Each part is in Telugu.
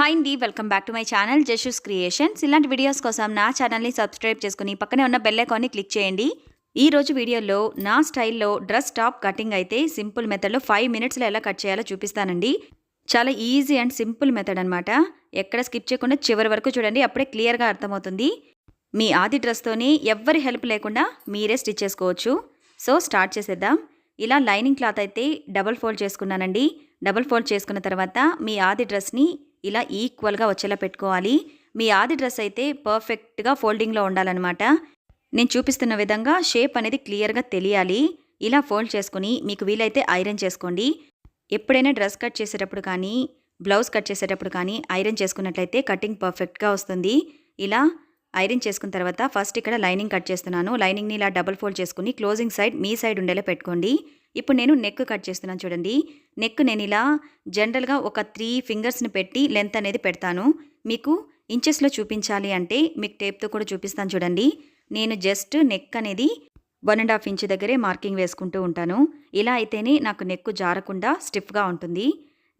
హాయ్ అండి welcome back to my channel Jashu's creations ఇలాంటి వీడియోస్ కోసం నా ఛానల్ని సబ్స్క్రైబ్ చేసుకుని పక్కనే ఉన్న బెల్ ఐకాన్ని క్లిక్ చేయండి. ఈ రోజు వీడియోలో నా స్టైల్లో డ్రెస్ టాప్ కటింగ్ అయితే సింపుల్ మెథడ్లో ఫైవ్ మినిట్స్లో ఎలా కట్ చేయాలో చూపిస్తానండి. చాలా ఈజీ అండ్ సింపుల్ మెథడ్ అనమాట ఎక్కడ స్కిప్ చేయకుండా చివరి వరకు చూడండి అప్పుడే క్లియర్గా అర్థమవుతుంది. మీ ఆది డ్రెస్తోని ఎవ్వరి హెల్ప్ లేకుండా మీరే స్టిచ్ చేసుకోవచ్చు. సో స్టార్ట్ చేసేద్దాం. ఇలా లైనింగ్ క్లాత్ అయితే డబల్ ఫోల్డ్ చేసుకున్నానండి. డబల్ ఫోల్డ్ చేసుకున్న తర్వాత మీ ఆది డ్రెస్ని ఇలా ఈక్వల్గా వచ్చేలా పెట్టుకోవాలి. మీ ఆది డ్రెస్ అయితే పర్ఫెక్ట్గా ఫోల్డింగ్లో ఉండాలన్నమాట. నేను చూపిస్తున్న విధంగా షేప్ అనేది క్లియర్గా తెలియాలి. ఇలా ఫోల్డ్ చేసుకుని మీకు వీలైతే ఐరన్ చేసుకోండి. ఎప్పుడైనా డ్రెస్ కట్ చేసేటప్పుడు కానీ బ్లౌజ్ కట్ చేసేటప్పుడు కానీ ఐరన్ చేసుకున్నట్లయితే కటింగ్ పర్ఫెక్ట్గా వస్తుంది. ఇలా ఐరన్ చేసుకున్న తర్వాత ఫస్ట్ ఇక్కడ లైనింగ్ కట్ చేస్తున్నాను. లైనింగ్ని ఇలా డబుల్ ఫోల్డ్ చేసుకుని క్లోజింగ్ సైడ్ మీ సైడ్ ఉండేలా పెట్టుకోండి. ఇప్పుడు నేను నెక్ కట్ చేస్తున్నాను చూడండి. నెక్ నేను ఇలా జనరల్గా ఒక త్రీ ఫింగర్స్ని పెట్టి లెంత్ అనేది పెడతాను. మీకు ఇంచెస్లో చూపించాలి అంటే మీకు టేప్తో కూడా చూపిస్తాను చూడండి. నేను జస్ట్ నెక్ అనేది వన్ అండ్ హాఫ్ ఇంచ్ దగ్గరే మార్కింగ్ వేసుకుంటూ ఉంటాను. ఇలా అయితేనే నాకు నెక్ జారకుండా స్టిఫ్గా ఉంటుంది.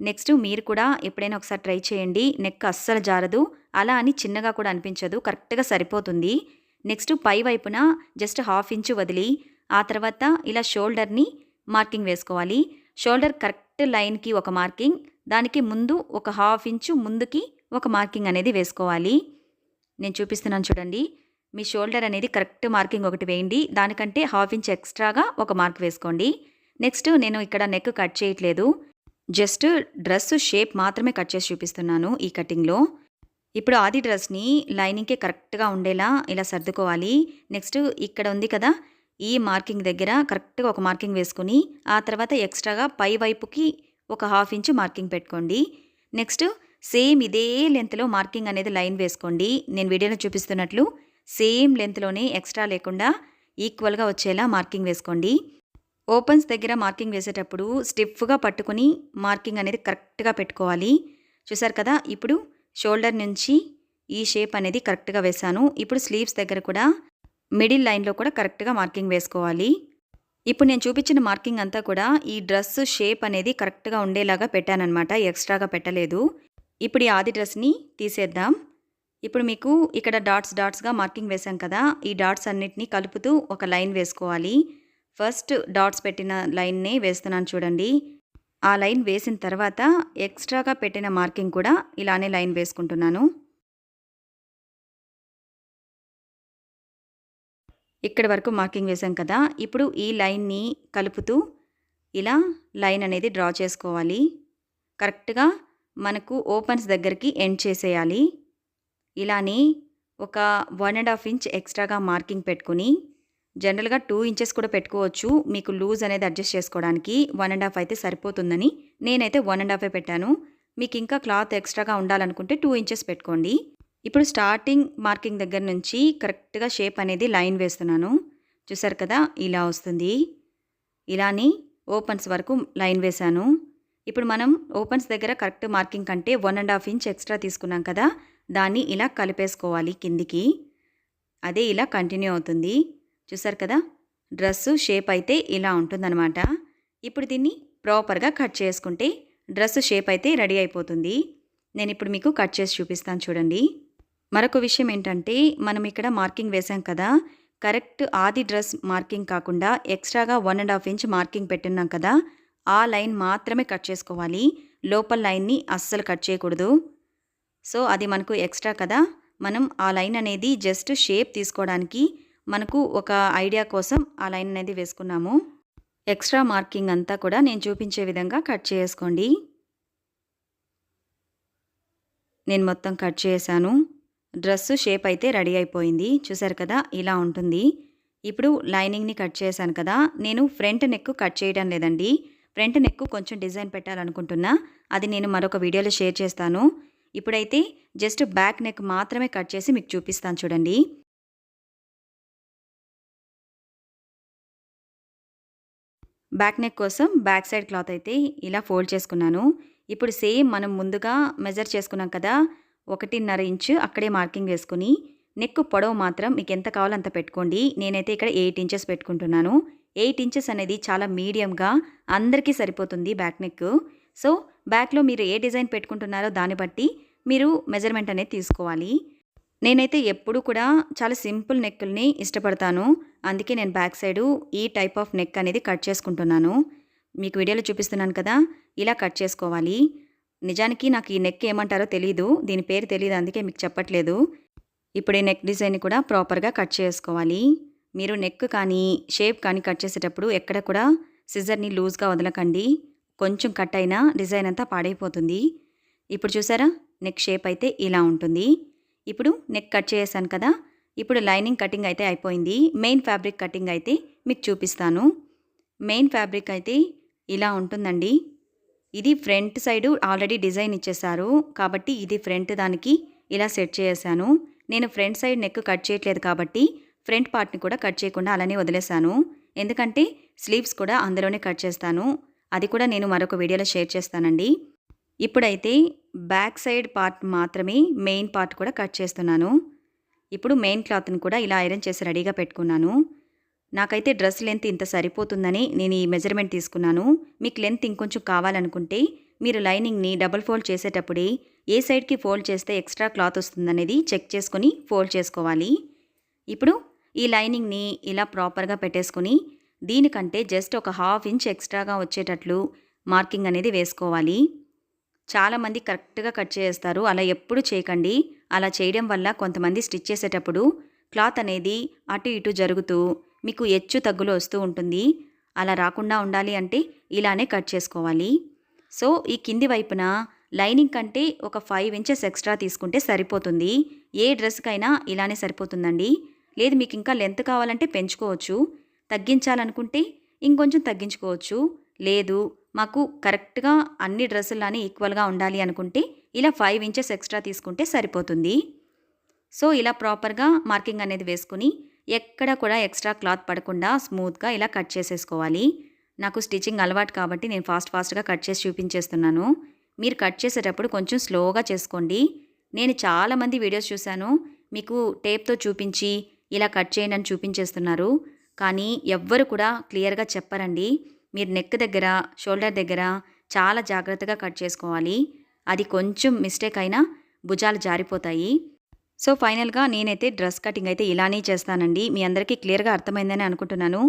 నెక్స్ట్ మీరు కూడా ఎప్పుడైనా ఒకసారి ట్రై చేయండి. నెక్ అస్సలు జారదు. అలా అని చిన్నగా కూడా అనిపించదు. కరెక్ట్గా సరిపోతుంది. నెక్స్ట్ పై వైపున జస్ట్ హాఫ్ ఇంచు వదిలి ఆ తర్వాత ఇలా షోల్డర్ని మార్కింగ్ వేసుకోవాలి. షోల్డర్ కరెక్ట్ లైన్కి ఒక మార్కింగ్ దానికి ముందు ఒక హాఫ్ ఇంచు ముందుకి ఒక మార్కింగ్ అనేది వేసుకోవాలి. నేను చూపిస్తున్నాను చూడండి. మీ షోల్డర్ అనేది కరెక్ట్ మార్కింగ్ ఒకటి వేయండి. దానికంటే హాఫ్ ఇంచ్ ఎక్స్ట్రాగా ఒక మార్క్ వేసుకోండి. నెక్స్ట్ నేను ఇక్కడ నెక్ కట్ చేయట్లేదు. జస్ట్ డ్రెస్ షేప్ మాత్రమే కట్ చేసి చూపిస్తున్నాను ఈ కటింగ్లో. ఇప్పుడు ఆది డ్రెస్ని లైనింగ్కి కరెక్ట్గా ఉండేలా ఇలా సర్దుకోవాలి. నెక్స్ట్ ఇక్కడ ఉంది కదా ఈ మార్కింగ్ దగ్గర కరెక్ట్గా ఒక మార్కింగ్ వేసుకుని ఆ తర్వాత ఎక్స్ట్రాగా పై వైపుకి ఒక హాఫ్ ఇంచు మార్కింగ్ పెట్టుకోండి. నెక్స్ట్ సేమ్ ఇదే లెంత్లో మార్కింగ్ అనేది లైన్ వేసుకోండి. నేను వీడియోలో చూపిస్తున్నట్లు సేమ్ లెంత్లోనే ఎక్స్ట్రా లేకుండా ఈక్వల్గా వచ్చేలా మార్కింగ్ వేసుకోండి. ఓపెన్స్ దగ్గర మార్కింగ్ వేసేటప్పుడు స్టిఫ్గా పట్టుకుని మార్కింగ్ అనేది కరెక్ట్గా పెట్టుకోవాలి. చూసారు కదా ఇప్పుడు షోల్డర్ నుంచి ఈ షేప్ అనేది కరెక్ట్గా వేశాను. ఇప్పుడు స్లీవ్స్ దగ్గర కూడా మిడిల్ లైన్లో కూడా కరెక్ట్గా మార్కింగ్ వేసుకోవాలి. ఇప్పుడు నేను చూపించిన మార్కింగ్ అంతా కూడా ఈ డ్రెస్ షేప్ అనేది కరెక్ట్గా ఉండేలాగా పెట్టానమాట ఎక్స్ట్రాగా పెట్టలేదు. ఇప్పుడు ఈ ఆది డ్రెస్ని తీసేద్దాం. ఇప్పుడు మీకు ఇక్కడ డాట్స్ డాట్స్గా మార్కింగ్ వేసాం కదా. ఈ డాట్స్ అన్నిటినీ కలుపుతూ ఒక లైన్ వేసుకోవాలి. ఫస్ట్ డాట్స్ పెట్టిన లైన్నే వేస్తున్నాను చూడండి. ఆ లైన్ వేసిన తర్వాత ఎక్స్ట్రాగా పెట్టిన మార్కింగ్ కూడా ఇలానే లైన్ వేసుకుంటున్నాను. ఇక్కడి వరకు మార్కింగ్ వేసాం కదా. ఇప్పుడు ఈ లైన్ని కలుపుతూ ఇలా లైన్ అనేది డ్రా చేసుకోవాలి. కరెక్ట్గా మనకు ఓపెన్స్ దగ్గరికి ఎండ్ చేసేయాలి. ఇలానే ఒక వన్ అండ్ హాఫ్ ఇంచ్ ఎక్స్ట్రాగా మార్కింగ్ పెట్టుకుని జనరల్గా టూ ఇంచెస్ కూడా పెట్టుకోవచ్చు. మీకు లూజ్ అనేది అడ్జస్ట్ చేసుకోవడానికి వన్ అండ్ హాఫ్ అయితే సరిపోతుందని నేనైతే వన్ అండ్ హాఫే పెట్టాను. మీకు ఇంకా క్లాత్ ఎక్స్ట్రాగా ఉండాలనుకుంటే టూ ఇంచెస్ పెట్టుకోండి. ఇప్పుడు స్టార్టింగ్ మార్కింగ్ దగ్గర నుంచి కరెక్ట్గా షేప్ అనేది లైన్ వేస్తున్నాను. చూసారు కదా ఇలా వస్తుంది. ఇలాని ఓపెన్స్ వరకు లైన్ వేశాను. ఇప్పుడు మనం ఓపెన్స్ దగ్గర కరెక్ట్ మార్కింగ్ కంటే one and half inch extra తీసుకున్నాం కదా దాన్ని ఇలా కలిపేసుకోవాలి కిందికి. అదే ఇలా కంటిన్యూ అవుతుంది. చూసారు కదా డ్రెస్సు షేప్ అయితే ఇలా ఉంటుందన్నమాట. ఇప్పుడు దీన్ని ప్రాపర్గా కట్ చేసుకుంటే డ్రెస్ షేప్ అయితే రెడీ అయిపోతుంది. నేను ఇప్పుడు మీకు కట్ చేసి చూపిస్తాను చూడండి. మరొక విషయం ఏంటంటే మనం ఇక్కడ మార్కింగ్ వేసాం కదా. కరెక్ట్ ఆది డ్రెస్ మార్కింగ్ కాకుండా ఎక్స్ట్రాగా one and half inch marking పెట్టున్నాం కదా. ఆ లైన్ మాత్రమే కట్ చేసుకోవాలి. లోపల లైన్ని అస్సలు కట్ చేయకూడదు. సో అది మనకు ఎక్స్ట్రా కదా. మనం ఆ లైన్ అనేది జస్ట్ షేప్ తీసుకోవడానికి మనకు ఒక ఐడియా కోసం ఆ లైన్ అనేది వేసుకున్నాము. ఎక్స్ట్రా మార్కింగ్ అంతా కూడా నేను చూపించే విధంగా కట్ చేసుకోండి. నేను మొత్తం కట్ చేశాను. డ్రెస్సు షేప్ అయితే రెడీ అయిపోయింది. చూసారు కదా ఇలా ఉంటుంది. ఇప్పుడు లైనింగ్ని కట్ చేశాను కదా నేను ఫ్రంట్ నెక్ కట్ చేయడం లేదండి. ఫ్రంట్ నెక్ కొంచెం డిజైన్ పెట్టాలనుకుంటున్నా. అది నేను మరొక వీడియోలో షేర్ చేస్తాను. ఇప్పుడైతే జస్ట్ బ్యాక్ నెక్ మాత్రమే కట్ చేసి మీకు చూపిస్తాను చూడండి. బ్యాక్ నెక్ కోసం బ్యాక్ సైడ్ క్లాత్ అయితే ఇలా ఫోల్డ్ చేసుకున్నాను. ఇప్పుడు సేమ్ మనం ముందుగా మెజర్ చేసుకున్నాం కదా ఒకటిన్నర ఇంచు అక్కడే మార్కింగ్ వేసుకుని నెక్ పొడవు మాత్రం మీకు ఎంత కావాలో అంత పెట్టుకోండి. నేనైతే ఇక్కడ ఎయిట్ ఇంచెస్ పెట్టుకుంటున్నాను. ఎయిట్ ఇంచెస్ అనేది చాలా మీడియంగా అందరికీ సరిపోతుంది బ్యాక్ నెక్ సో బ్యాక్లో మీరు ఏ డిజైన్ పెట్టుకుంటున్నారో దాన్ని బట్టి మీరు మెజర్మెంట్ అనేది తీసుకోవాలి. నేనైతే ఎప్పుడు కూడా చాలా సింపుల్ నెక్కుల్ని ఇష్టపడతాను. అందుకే నేను బ్యాక్ సైడు ఈ టైప్ ఆఫ్ నెక్ అనేది కట్ చేసుకుంటున్నాను. మీకు వీడియోలో చూపిస్తున్నాను కదా ఇలా కట్ చేసుకోవాలి. నిజానికి నాకు ఈ నెక్ ఏమంటారో తెలీదు. దీని పేరు తెలియదు అందుకే మీకు చెప్పట్లేదు. ఇప్పుడు ఈ నెక్ డిజైన్ కూడా ప్రాపర్గా కట్ చేసుకోవాలి. మీరు నెక్ కానీ షేప్ కానీ కట్ చేసేటప్పుడు ఎక్కడ కూడా సిజర్ని లూజ్గా వదలకండి. కొంచెం కట్ అయినా డిజైన్ అంతా పాడైపోతుంది. ఇప్పుడు చూసారా? నెక్ షేప్ అయితే ఇలా ఉంటుంది. ఇప్పుడు నెక్ కట్ చేసాను కదా? ఇప్పుడు లైనింగ్ కటింగ్ అయితే అయిపోయింది. మెయిన్ ఫ్యాబ్రిక్ కటింగ్ అయితే మీకు చూపిస్తాను. మెయిన్ ఫ్యాబ్రిక్ అయితే ఇలా ఉంటుందండి. ఇది ఫ్రంట్ సైడు ఆల్రెడీ డిజైన్ ఇచ్చేసారు కాబట్టి ఇది ఫ్రంట్ దానికి ఇలా సెట్ చేసాను నేను ఫ్రంట్ సైడ్ నెక్ కట్ చేయట్లేదు కాబట్టి ఫ్రంట్ పార్ట్ని కూడా కట్ చేయకుండా అలానే వదిలేశాను. ఎందుకంటే స్లీవ్స్ కూడా అందులోనే కట్ చేస్తాను. అది కూడా నేను మరొక వీడియోలో షేర్ చేస్తానండి. ఇప్పుడైతే బ్యాక్ సైడ్ పార్ట్ మాత్రమే మెయిన్ పార్ట్ కూడా కట్ చేస్తున్నాను. ఇప్పుడు మెయిన్ క్లాత్ని కూడా ఇలా ఐరన్ చేసి రెడీగా పెట్టుకున్నాను. నాకైతే డ్రెస్ లెంత్ ఇంత సరిపోతుందని నేను ఈ మెజర్మెంట్ తీసుకున్నాను. మీకు లెంత్ ఇంకొంచెం కావాలనుకుంటే మీరు లైనింగ్ని డబుల్ ఫోల్డ్ చేసేటప్పుడే ఏ సైడ్కి ఫోల్డ్ చేస్తే ఎక్స్ట్రా క్లాత్ వస్తుందనేది చెక్ చేసుకొని ఫోల్డ్ చేసుకోవాలి. ఇప్పుడు ఈ లైనింగ్ని ఇలా ప్రాపర్గా పెట్టేసుకొని దీనికంటే జస్ట్ ఒక హాఫ్ ఇంచ్ ఎక్స్ట్రాగా వచ్చేటట్లు మార్కింగ్ అనేది వేసుకోవాలి. చాలామంది కరెక్ట్గా కట్ చేస్తారు. అలా ఎప్పుడు చేయకండి. అలా చేయడం వల్ల కొంతమంది స్టిచ్ చేసేటప్పుడు క్లాత్ అనేది అటు ఇటు జరుగుతూ మీకు ఎచ్చు తగ్గులు వస్తూ ఉంటుంది. అలా రాకుండా ఉండాలి అంటే ఇలానే కట్ చేసుకోవాలి. సో ఈ కింది వైపున లైనింగ్ కంటే ఒక ఫైవ్ ఇంచెస్ ఎక్స్ట్రా తీసుకుంటే సరిపోతుంది. ఏ డ్రెస్కైనా ఇలానే సరిపోతుందండి. లేదు మీకు ఇంకా లెంత్ కావాలంటే పెంచుకోవచ్చు. తగ్గించాలనుకుంటే ఇంకొంచెం తగ్గించుకోవచ్చు. లేదు మాకు కరెక్ట్గా అన్ని డ్రెస్సులానే ఈక్వల్గా ఉండాలి అనుకుంటే ఇలా ఫైవ్ ఇంచెస్ ఎక్స్ట్రా తీసుకుంటే సరిపోతుంది. సో ఇలా ప్రాపర్గా మార్కింగ్ అనేది వేసుకుని ఎక్కడ కూడా ఎక్స్ట్రా క్లాత్ పడకుండా స్మూత్గా ఇలా కట్ చేసేసుకోవాలి. నాకు స్టిచ్చింగ్ అలవాటు కాబట్టి నేను ఫాస్ట్ ఫాస్ట్గా కట్ చేసి చూపించేస్తున్నాను. మీరు కట్ చేసేటప్పుడు కొంచెం స్లోగా చేసుకోండి. నేను చాలామంది వీడియోస్ చూశాను. మీకు టేప్తో చూపించి ఇలా కట్ చేయండి అని చూపించేస్తున్నారు. కానీ ఎవ్వరు కూడా క్లియర్గా చెప్పరండి. మీరు నెక్ దగ్గర షోల్డర్ దగ్గర చాలా జాగ్రత్తగా కట్ చేసుకోవాలి. అది కొంచెం మిస్టేక్ అయినా భుజాలు జారిపోతాయి. సో ఫైనల్గా నేనైతే డ్రెస్ కటింగ్ అయితే ఇలానే చేస్తానండి. మీ అందరికీ క్లియర్గా అర్థమైందని అనుకుంటున్నాను.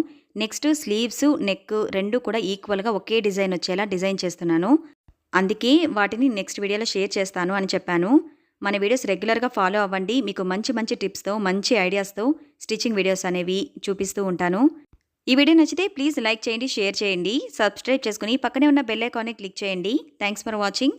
నెక్స్ట్ స్లీవ్స్ నెక్ రెండు కూడా ఈక్వల్గా ఒకే డిజైన్ వచ్చేలా డిజైన్ చేస్తున్నాను. అందుకే వాటిని నెక్స్ట్ వీడియోలో షేర్ చేస్తాను అని చెప్పాను. మన వీడియోస్ రెగ్యులర్గా ఫాలో అవ్వండి. మీకు మంచి మంచి టిప్స్తో మంచి ఐడియాస్తో స్టిచ్చింగ్ వీడియోస్ అనేవి చూపిస్తూ ఉంటాను. ఈ వీడియో నచ్చితే ప్లీజ్ లైక్ చేయండి షేర్ చేయండి. సబ్స్క్రైబ్ చేసుకుని పక్కనే ఉన్న బెల్ ఐకాన్ని క్లిక్ చేయండి. Thanks for watching.